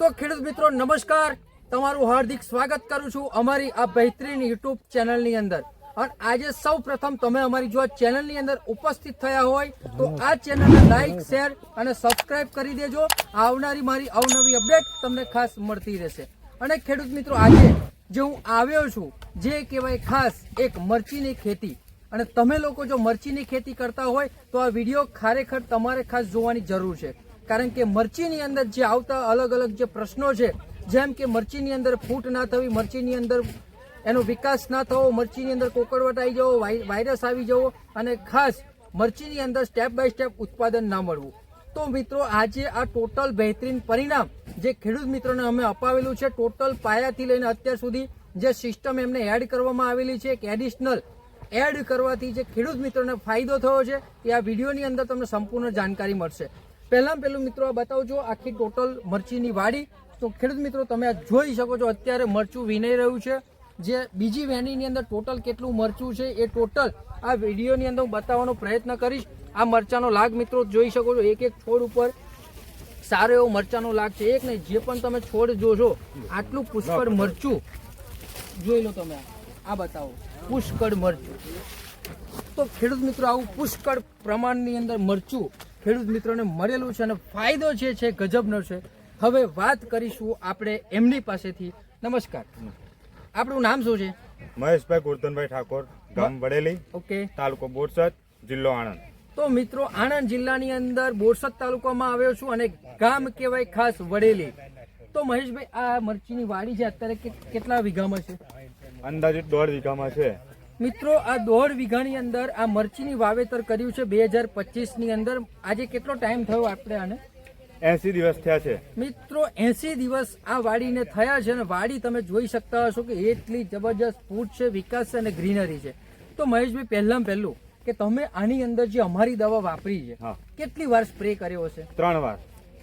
તો ખેડૂત મિત્રો, નમસ્કાર. તમારું હાર્દિક સ્વાગત કરું છું અમારી આ બહેતરીન યુટ્યુબ ચેનલની અંદર. અને આજે સૌ પ્રથમ તમે અમારી જો ચેનલની અંદર ઉપસ્થિત થયા હોય, તો આ ચેનલને લાઈક, શેર અને સબસ્ક્રાઇબ કરી દેજો. આવનારી મારી અવનવી અપડેટ તમને ખાસ મળતી રહેશે. અને ખેડૂત મિત્રો, આજે જે હું આવ્યો છું, જે કહેવાય ખાસ એક મરચીની ખેતી. અને તમે લોકો જો મરચીની ખેતી કરતા હોય, તો આ વીડિયો ખરેખર તમારે ખાસ જોવાની જરૂર છે. કારણ કે મરચીની અંદર જે આવતા અલગ અલગ જે પ્રશ્નો છે, જેમ કે મરચીની અંદર ફૂટ ના થવી, મરચીની અંદર એનો વિકાસ ના થવો, મરચીની અંદર કોકરવટ આવી જવો વાયરસ આવી જવો અને ખાસ મરચીની અંદર સ્ટેપ બાય સ્ટેપ ઉત્પાદન ના મળવું. તો મિત્રો, આજે આ ટોટલ બહેતરીન પરિણામ જે ખેડૂત મિત્રોને અમે અપાવેલું છે ટોટલ પાયાથી લઈને અત્યાર સુધી જે સિસ્ટમ એમને એડ કરવામાં આવેલી છે, એક એડિશનલ એડ કરવાથી જે ખેડૂત મિત્રોને ફાયદો થયો છે, એ આ વિડીયોની અંદર તમને સંપૂર્ણ જાણકારી મળશે. પહેલાં પહેલું મિત્રો આ બતાવજો આખી ટોટલ મરચીની વાડી. તો ખેડૂત મિત્રો તમે આ જોઈ શકો છો અત્યારે મરચું વિનાઈ રહ્યું છે. જે બીજી વહેણીની અંદર ટોટલ કેટલું મરચું છે એ ટોટલ આ વિડીયોની અંદર હું બતાવવાનો પ્રયત્ન કરીશ. આ મરચાનો લાગ મિત્રો જોઈ શકો છો એક એક છોડ ઉપર સારો એવો મરચાનો લાગ છે. એક નહીં જે પણ તમે છોડ જોશો આટલું પુષ્કળ મરચું. જોઈ લો તમે આ બતાવો પુષ્કળ મરચું. તો ખેડૂત મિત્રો આવું પુષ્કળ પ્રમાણની અંદર મરચું ખેડૂત મિત્રોને મળેલું છે અને ફાયદો જે છે ગજબનો છે. હવે વાત કરીશું આપણે એમની પાસેથી. નમસ્કાર. આપણું નામ શું છે? મહેશભાઈ ગુરધનભાઈ ઠાકોર ગામ વડેલી ઓકે. તાલુકો બોરસદ જિલ્લો આણંદ. તો મિત્રો આણંદ જિલ્લાની અંદર બોરસદ તાલુકામાં આવ્યો છું અને ગામ કહેવાય ખાસ વડેલી. તો મહેશભાઈ આ મરચીની વાડી છે અત્યારે કેટલા વીઘામાં છે? અંદાજે દોઢ વીઘામાં છે. મિત્રો આ દોઢ વીઘાની અંદર આ મરચીની વાવેતર કર્યું છે બે હજાર પચીસની અંદર. આજે કેટલો ટાઈમ થયો આપણે આને? એસી દિવસ થયા છે. મિત્રો એસી દિવસ આ વાડીને થયા છે અને વાડી તમે જોઈ શકતા હશો કે એટલી જબરજસ્ત ફૂટ છે વિકાસ છે અને ગ્રીનરી છે. તો મહેશભાઈ પહેલાં પહેલું કે તમે આની અંદર જે અમારી દવા વાપરી છે કેટલી વાર સ્પ્રે કર્યો હશે? ત્રણ વાર.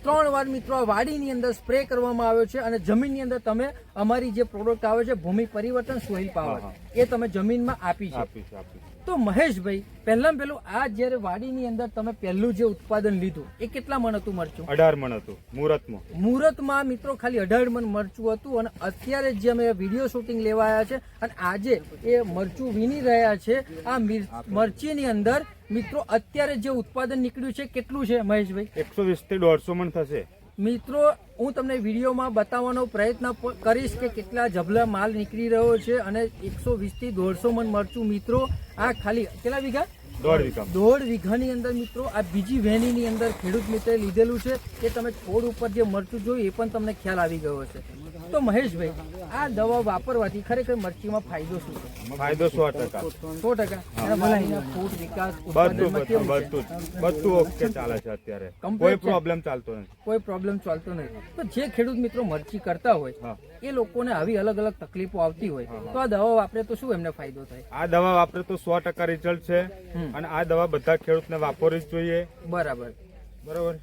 ત્રણ વાર મિત્રો આ વાડીની અંદર સ્પ્રે કરવામાં આવ્યો છે અને જમીનની અંદર તમે અમારી જે પ્રોડક્ટ આવે છે ભૂમિ પરિવર્તન સોઇલ પાવર એ તમે જમીનમાં આપી છે. તો મહેશભાઈ પહેલા પહેલું આ જ્યારે વાડીની અંદર તમે પહેલું જે ઉત્પાદન લીધું એ કેટલા મણ હતું મરચું? અઢાર મણ હતું મુહૂર્તમાં. મુહૂર્તમાં મિત્રો ખાલી અઢાર મણ મરચું હતું અને અત્યારે જે અમે વીડિયો શૂટિંગ લેવા આવ્યા છે અને આજે એ મરચું વીણી રહ્યા છે આ મરચીની અંદર મિત્રો અત્યારે જે ઉત્પાદન નીકળ્યું છે કેટલું છે મહેશભાઈ? એકસો વીસથી દોઢસો મણ થશે. મિત્રો હું તમને વિડીયોમાં બતાવવાનો પ્રયત્ન કરીશ કે કેટલા જબલા માલ નીકળી રહ્યો છે અને એકસો વીસથી દોઢસો મણ મરચું. મિત્રો આ ખાલી કેટલા વીઘા? દોઢ વીઘાની અંદર મિત્રો આ બીજી વેનીની અંદર ખેડૂત મિત્રે લીધેલું છે કે તમે છોડ ઉપર જે મરચું જોયું એ પણ તમને ખ્યાલ આવી ગયો છે તો મહેશભાઈ આ દવા વાપરવાથી ખરેખર મરચીમાં ફાયદો શું? છે ફાયદો સો ટકા. સો ટકા. ફૂટ વિકાસ બધું બધું બધું ઓકે ચાલે છે અત્યારે. કોઈ પ્રોબ્લેમ ચાલતો નથી. કોઈ પ્રોબ્લેમ ચાલતો નહીં તો જે ખેડૂત મિત્રો મરચી કરતા હોય એ લોકોને આવી અલગ અલગ તકલીફો આવતી હોય તો આ દવા વાપરે તો શું એમને ફાયદો થાય? આ દવા વાપરે તો સો ટકા રિઝલ્ટ છે અને આ દવા બધા ખેડૂતને વાપરવી જ જોઈએ. બરાબર. બરોબર?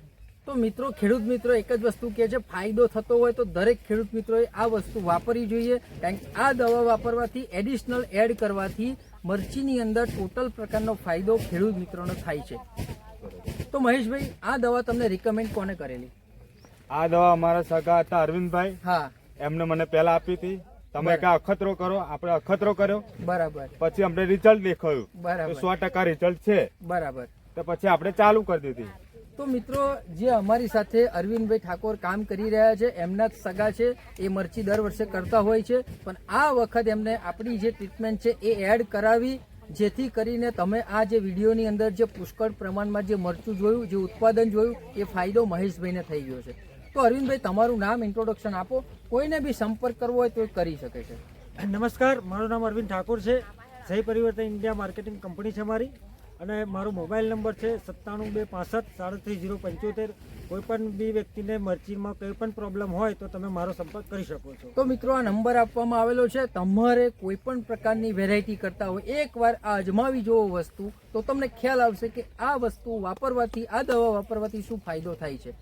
તો મિત્રો ખેડૂત મિત્રો એક જ વસ્તુ કહે છે ફાયદો થતો હોય તો દરેક ખેડૂત મિત્રોએ આ વસ્તુ વાપરવી જોઈએ. કારણ કે આ દવા વાપરવાથી એડિશનલ એડ કરવાથી મરચીની અંદર ટોટલ પ્રકારનો ફાયદો ખેડૂત મિત્રોનો થાય છે. તો મહેશભાઈ આ દવા તમને રિકમેન્ડ કોને કરેલી? આ દવા અમારા સગા હતા અરવિંદભાઈ. હા. એમને મને પહેલા આપી હતી. તમે કે અખતરો કરો આપણે અખતરો કર્યો. બરાબર. પછી અમને રિઝલ્ટ દેખાયું. બરાબર. સો ટકા રિઝલ્ટ છે. બરાબર. તો પછી આપણે ચાલુ કરી દીધી. તો મિત્રો, જે અમારી સાથે અરવિંદભાઈ ઠાકોર કામ કરી રહ્યા છે, એમના જ સગા છે, એ મરચી દર વર્ષે કરતા હોય છે. પણ આ વખત એમને આપણી જે ટ્રીટમેન્ટ છે, એ એડ કરાવી, જેથી કરીને તમે આ જે વિડીયોની અંદર જે પુષ્કળ પ્રમાણમાં જે મરચું જોયું, જે ઉત્પાદન જોયું, એ ફાયદો મહેશભાઈને થઈ ગયો છે. તો અરવિંદભાઈ, તમારું નામ ઇન્ટ્રોડક્શન આપો. કોઈને બી સંપર્ક કરવો હોય તો એ કરી શકે છે. નમસ્કાર, મારું નામ અરવિંદ ઠાકોર છે. જય પરિવર્તન ઇન્ડિયા માર્કેટિંગ કંપની છે મારી. અને મારો મોબાઈલ નંબર છે સત્તાણું બે પાસઠ સાડત્રીસ જીરો પંચોતેર. કોઈપણ બી વ્યક્તિને મરચીમાં કોઈ પણ પ્રોબ્લેમ હોય તો તમે મારો સંપર્ક કરી શકો છો. તો મિત્રો આ નંબર આપવામાં આવેલો છે. તમારે કોઈ પણ પ્રકારની વેરાયટી કરતા હોય એકવાર આ અજમાવી જુઓ વસ્તુ તો તમને ખ્યાલ આવશે કે આ વસ્તુ વાપરવાથી આ દવા વાપરવાથી શું ફાયદો થાય છે.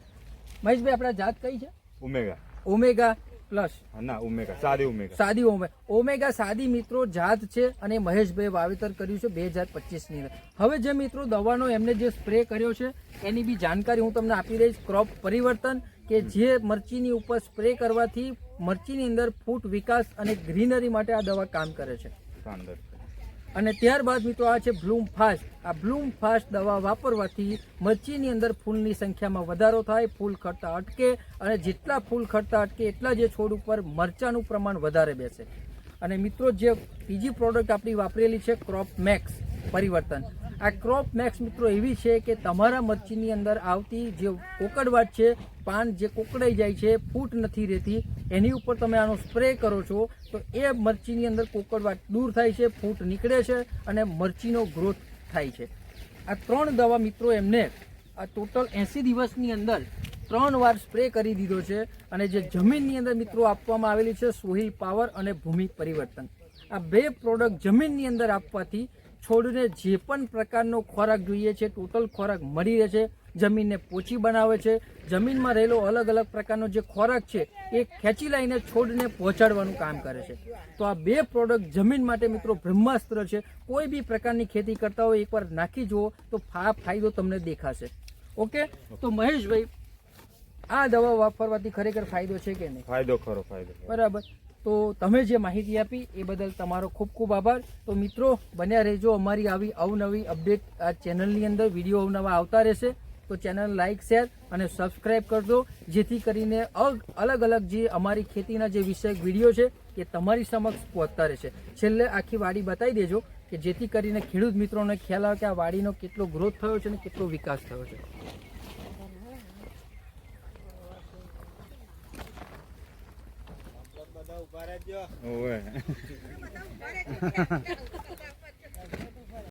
મહેશભાઈ આપણા જાત કઈ છે? Omega omega plus. ના ઓમેગા સાદી ઓમેગા સાદી ઓમે ઓમેગા સાદી મિત્રો જાત છે અને મહેશભાઈ વાવેતર કર્યું છે બે હજાર પચીસની અંદર. હવે જે મિત્રો દવાનો એમને જે સ્પ્રે કર્યો છે એની બી જાણકારી હું તમને આપી રહીશ ક્રોપ પરિવર્તન કે જે મરચીની ઉપર સ્પ્રે કરવાથી મરચીની અંદર ફૂટ વિકાસ અને ગ્રીનરી માટે આ દવા કામ કરે છે. અને ત્યારબાદ મિત્રો આ છે બ્લૂમ ફાસ્ટ આ બ્લૂમ ફાસ્ટ દવા વાપરવાથી મરચીની અંદર ફૂલની સંખ્યામાં વધારો થાય, ફૂલ ખરતા અટકે અને જેટલા ફૂલ ખરતા અટકે એટલા જે છોડ ઉપર મરચાનું પ્રમાણ વધારે બેસે. અને મિત્રો જે બીજી પ્રોડક્ટ આપણી વાપરેલી છે ક્રોપ મેક્સ પરિવર્તન. આ ક્રોપ મેક્સ મિત્રો એવી છે કે તમારા મરચીની અંદર આવતી જે કોકડવાટ છે, પાન જે કોકડાઈ જાય છે, ફૂટ નથી રહેતી એની ઉપર તમે આનો સ્પ્રે કરો છો, તો એ મરચીની અંદર કોકડવાટ દૂર થાય છે, ફૂટ નીકળે છે અને મરચીનો ગ્રોથ થાય છે. આ ત્રણ દવા મિત્રો એમને આ ટોટલ એંસી દિવસની અંદર ત્રણ વાર સ્પ્રે કરી દીધો છે અને જે જમીનની અંદર મિત્રો આપવામાં આવેલી છે સોહી પાવર અને ભૂમિ પરિવર્તન. આ બે પ્રોડક્ટ જમીનની અંદર આપવાથી છોડને જે પણ પ્રકારનો ખોરાક જોઈએ છે ટોટલ ખોરાક મળી રહે છે જમીનને પોચી બનાવે છે. જમીનમાં રહેલો અલગ અલગ પ્રકારનો જે ખોરાક છે એ ખેંચી લઈને છોડને પહોંચાડવાનું કામ કરે છે. તો આ બે પ્રોડક્ટ જમીન માટે મિત્રો બ્રહ્માસ્ત્ર છે. કોઈ બી પ્રકારની ખેતી કરતા હોય એકવાર નાખી જુઓ તો આ ફાયદો તમને દેખાશે. ઓકે? તો મહેશભાઈ આ દવા વાપરવાથી ખરેખર ફાયદો છે કે નહીં? ફાયદો ખરો ફાયદો બરાબર. તો તમે જે માહિતી આપી એ બદલ તમારો ખૂબ ખૂબ આભાર. તો મિત્રો બન્યા રહેજો અમારી આવી અવનવી અપડેટ આ ચેનલની અંદર. વીડિયો અવનવા આવતા રહેશે. તો ચેનલ લાઇક શેર અને સબસ્ક્રાઈબ કરજો. જેથી કરીને અલગ અલગ જે અમારી ખેતીના જે વિષયક વીડિયો છે એ તમારી સમક્ષ પહોંચતા રહેશે. છેલ્લે આખી વાડી બતાવી દેજો કે જેથી કરીને ખેડૂત મિત્રોને ખ્યાલ આવે કે આ વાડીનો કેટલો ગ્રોથ થયો છે અને કેટલો વિકાસ થયો છે. ઓવે.